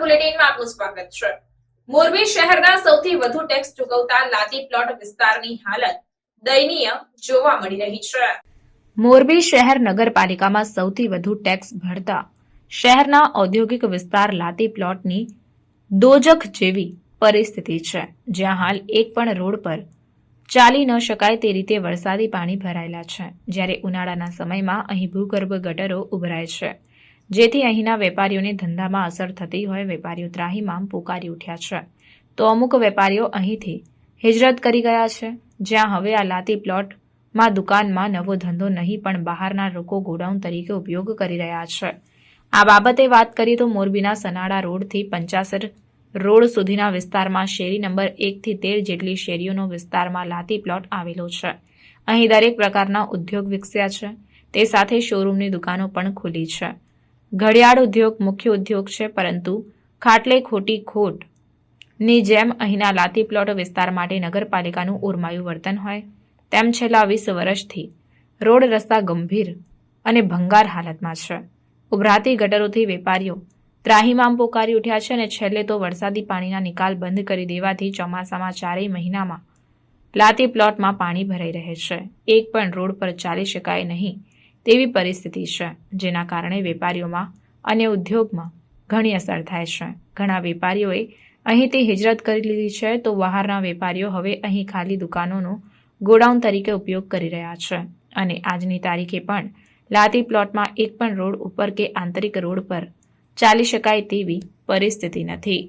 બુલેટિનમાં આપનું સ્વાગત છે. મોરબી શહેરના સૌથી વધુ ટેક્સ ચૂકવતા લાદી પ્લોટ વિસ્તારની હાલત દયનીય જોવા મળી રહી છે. મોરબી શહેર નગરપાલિકામાં સૌથી વધુ ટેક્સ ભરતા શહેરના ઔદ્યોગિક વિસ્તાર લાતી પ્લોટની દોજખ જેવી પરિસ્થિતિ છે, જ્યાં હાલ એક પણ રોડ પર ચાલી ન શકાય તે રીતે વરસાદી પાણી ભરાયેલા છે, જ્યારે ઉનાળાના સમયમાં અહીં ભૂગર્ભ ગટરો ઉભરાય છે. જેથી અહીંના વેપારીઓને ધંધામાં અસર થતી હોય, વેપારીઓ ત્રાહીમામ પુકારી ઉઠ્યા છે. તો અમુક વેપારીઓ અહીંથી હિજરત કરી ગયા છે. જ્યાં હવે આ લાતી પ્લોટમાં દુકાનમાં નવો ધંધો નહીં, પણ બહારના લોકો ગોડાઉન તરીકે ઉપયોગ કરી રહ્યા છે. આ બાબતે વાત કરીએ તો મોરબીના સનાડા રોડથી પંચાસર રોડ સુધીના વિસ્તારમાં શેરી નંબર એકથી તેર જેટલી શેરીઓનો વિસ્તારમાં લાતી પ્લોટ આવેલો છે. અહીં દરેક પ્રકારના ઉદ્યોગ વિકસ્યા છે. તે સાથે શોરૂમની દુકાનો પણ ખુલી છે. ઘડિયાળ ઉદ્યોગ મુખ્ય ઉદ્યોગ છે, પરંતુ ખાટલે ખોટી ખોટની જેમ અહીંના લાતી પ્લોટ વિસ્તાર માટે નગરપાલિકાનું ઓરમાયું વર્તન હોય, તેમ છેલ્લા વીસ વર્ષથી રોડ રસ્તા ગંભીર અને ભંગાર હાલતમાં છે. ઉભરાતી ગટરોથી વેપારીઓ ત્રાહીમામ પોકારી ઉઠ્યા છે અને છેલ્લે તો વરસાદી પાણીના નિકાલ બંધ કરી દેવાથી ચોમાસામાં ચારેય મહિનામાં લાતી પ્લોટમાં પાણી ભરાઈ રહે છે. એક પણ રોડ પર ચાલી શકાય નહીં તેવી પરિસ્થિતિ છે, જેના કારણે વેપારીઓમાં અને ઉદ્યોગમાં ઘણી અસર થાય છે. ઘણા વેપારીઓએ અહીંથી હિજરત કરી લીધી છે, તો બહારના વેપારીઓ હવે અહીં ખાલી દુકાનોનો ગોડાઉન તરીકે ઉપયોગ કરી રહ્યા છે. અને આજની તારીખે પણ લાતી પ્લોટમાં એક પણ રોડ ઉપર કે આંતરિક રોડ પર ચાલી શકાય તેવી પરિસ્થિતિ નથી.